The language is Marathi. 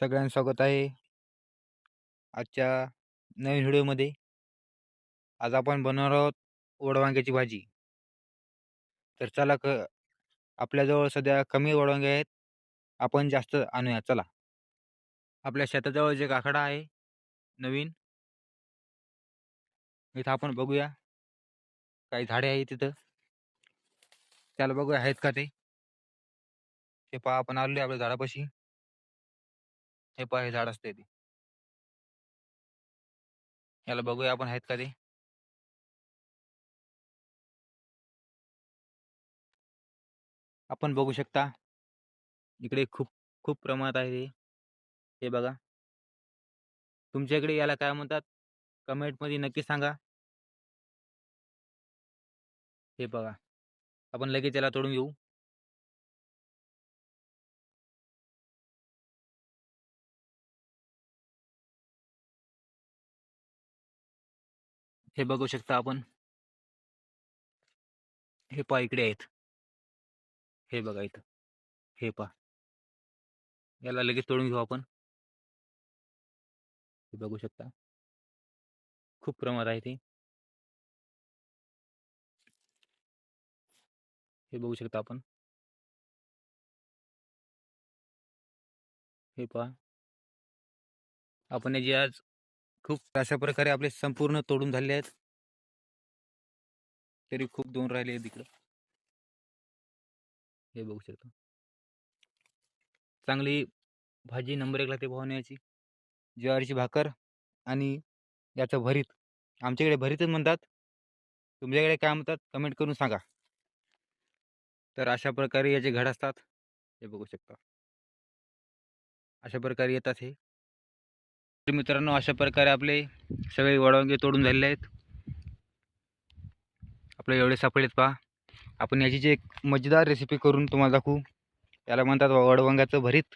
सगळ्यांचं स्वागत आहे. आजच्या नवीन व्हिडिओमध्ये आज आपण बनवणार आहोत वडवांग्याची भाजी. तर चला क आपल्याजवळ सध्या कमी वडवांगे आहेत. आपण जास्त आणूया. चला. आपल्या शेताजवळ जे काकडा आहे नवीन. इथं आपण बघूया. काही झाडे आहे तिथं. त्याला बघूया आहेत का ते? पहा आपण आलो आपल्या झाडापाशी. हे पहा हे झाड असते ते. याला बघूया आपण आहेत का ते? आपण बघू शकता इकडे खूप खूप प्रमाणात आहे ते. हे बघा. तुमच्या इकडे याला काय म्हणतात? कमेंटमध्ये नक्की सांगा. हे बघा. आपण लगेच याला तोडून घेऊ. हे बघू शकता आपण. हे पहा इकडे आहेत. हे बघा इथं. हे पहा. याला लगेच तोडून घेऊ आपण. हे बघू शकता. खूप प्रमाणात आहे ते. हे बघू शकता आपण. हे पहा. आपण जे आज खूप अशा प्रकारे आपले संपूर्ण तोडून झाले आहेत. तरी खूप दोन राहिले आहेत हे बघू शकतो. चांगली भाजी नंबर एकला ते याची ज्वारीची भाकर आणि याचं भरीत. आमच्याकडे भरीतच म्हणतात. तुमच्याकडे काय म्हणतात कमेंट करून सांगा. तर अशा प्रकारे याचे घड असतात. हे बघू शकता. अशा प्रकारे येतात हे. मित्रांनो अशा प्रकारे आपले सगळे वडवांगे तोडून झालेले आहेत. आपले एवढे सापडलेत पहा. आपण याची जी एक मजेदार रेसिपी करून तुम्हाला दाखवू. याला म्हणतात वडवंगाचं भरीत.